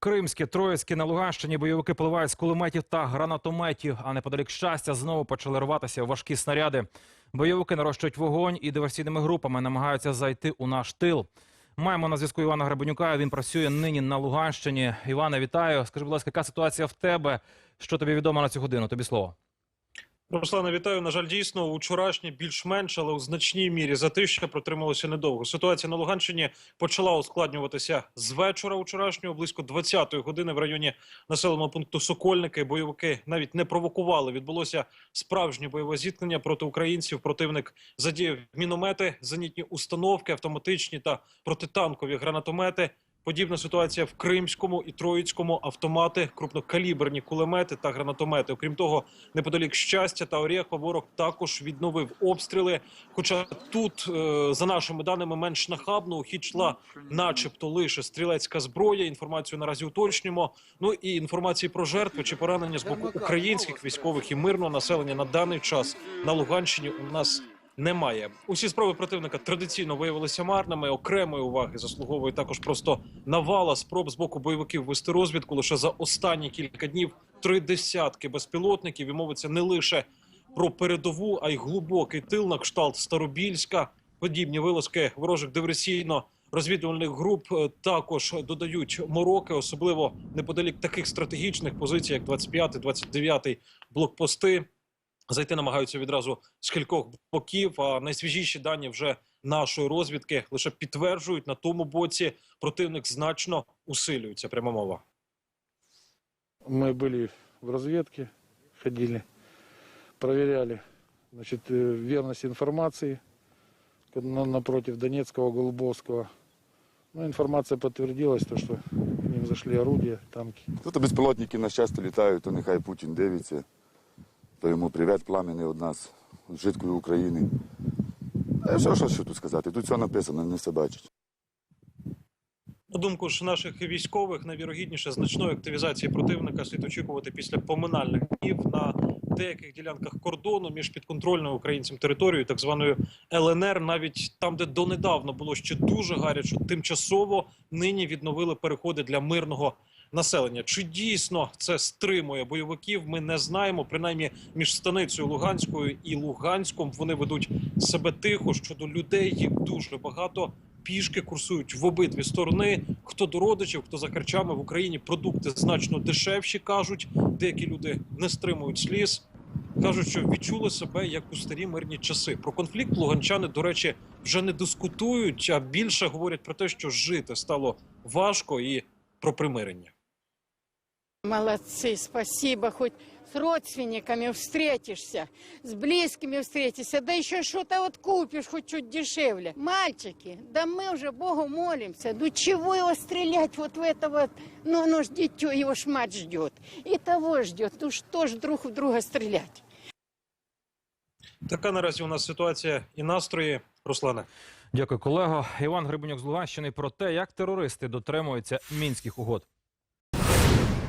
Кримське, Троїцьке на Луганщині бойовики пливають з кулеметів та гранатометів. А неподалік щастя знову почали рватися важкі снаряди. Бойовики нарощують вогонь і диверсійними групами намагаються зайти у наш тил. Маємо на зв'язку Івана Гребенюка. Він працює нині на Луганщині. Іване, вітаю. Скажи, будь ласка, яка ситуація в тебе? Що тобі відомо на цю годину? Тобі слово. Руслане, вітаю. На жаль, дійсно, вчорашнє більш-менш, але у значній мірі затища протрималося недовго. Ситуація на Луганщині почала ускладнюватися з вечора вчорашнього, близько 20-ї години в районі населеного пункту Сокольники. Бойовики навіть не провокували. Відбулося справжнє бойове зіткнення проти українців. Противник задіяв міномети, зенітні установки, автоматичні та протитанкові гранатомети. Подібна ситуація в Кримському і Троїцькому автомати, крупнокаліберні кулемети та гранатомети. Окрім того, неподалік щастя та Орєха ворог також відновив обстріли. Хоча тут, е, за нашими даними, менш нахабно у хід йшла, начебто, лише стрілецька зброя. Інформацію наразі уточнюємо. Ну і інформації про жертви чи поранення з боку українських військових і мирного населення на даний час на Луганщині у нас. Немає усі спроби противника традиційно виявилися марними. Окремої уваги заслуговує також просто навала спроб з боку бойовиків вести розвідку. Лише за останні кілька днів три десятки безпілотників і мовиться не лише про передову, а й глибокий тил на кшталт Старобільська. Подібні вилазки ворожих диверсійно розвідувальних груп е, також додають мороки, особливо неподалік таких стратегічних позицій, як 25-29 блокпости. Зайти намагаються відразу з кількох боків. А найсвіжіші дані вже нашої розвідки лише підтверджують на тому боці. Противник значно усилюється. Пряма мова. Мы были в разведке, ходили, проверяли значит, э, верность информации к- на- напротив Донецкого, Голубовского. Ну, информация подтвердилась, то, что к ним зашли орудия, танки. Тут безпілотники на щастя літають, то нехай Путін дивиться. То йому привіт пламенний від нас, від жидкої України. Е, Що, що, що тут сказати? Тут все написано, не все бачить. На думку ж наших військових, найвірогідніше значної активізації противника слід очікувати після поминальних днів на деяких ділянках кордону між підконтрольною українцям територією, так званою ЛНР, навіть там, де донедавна було ще дуже гаряче, тимчасово нині відновили переходи для мирного. Населення чи дійсно це стримує бойовиків? Ми не знаємо. Принаймні між станицею Луганською і Луганськом вони ведуть себе тихо. Щодо людей їх дуже багато пішки курсують в обидві сторони. Хто до родичів, хто за харчами в Україні продукти значно дешевші кажуть. Деякі люди не стримують сліз. Кажуть, що відчули себе як у старі мирні часи. Про конфлікт луганчани, до речі, вже не дискутують, а більше говорять про те, що жити стало важко і про примирення. Молодцы, спасибо. Хоть с родственниками встретишься, с близкими встретишься, да еще что-то вот купишь, хоть чуть дешевле. Мальчики, да мы уже Богу молимся. Ну чего его стрелять вот в это вот? Ну, оно ж дитё, его ж мать ждет. И того ждет. Ну что ж друг в друга стрелять? Така наразі у нас ситуація і настрої. Руслане. Дякую, колего. Іван Гребенюк з Луганщини про те, як терористи дотримуються мінських угод.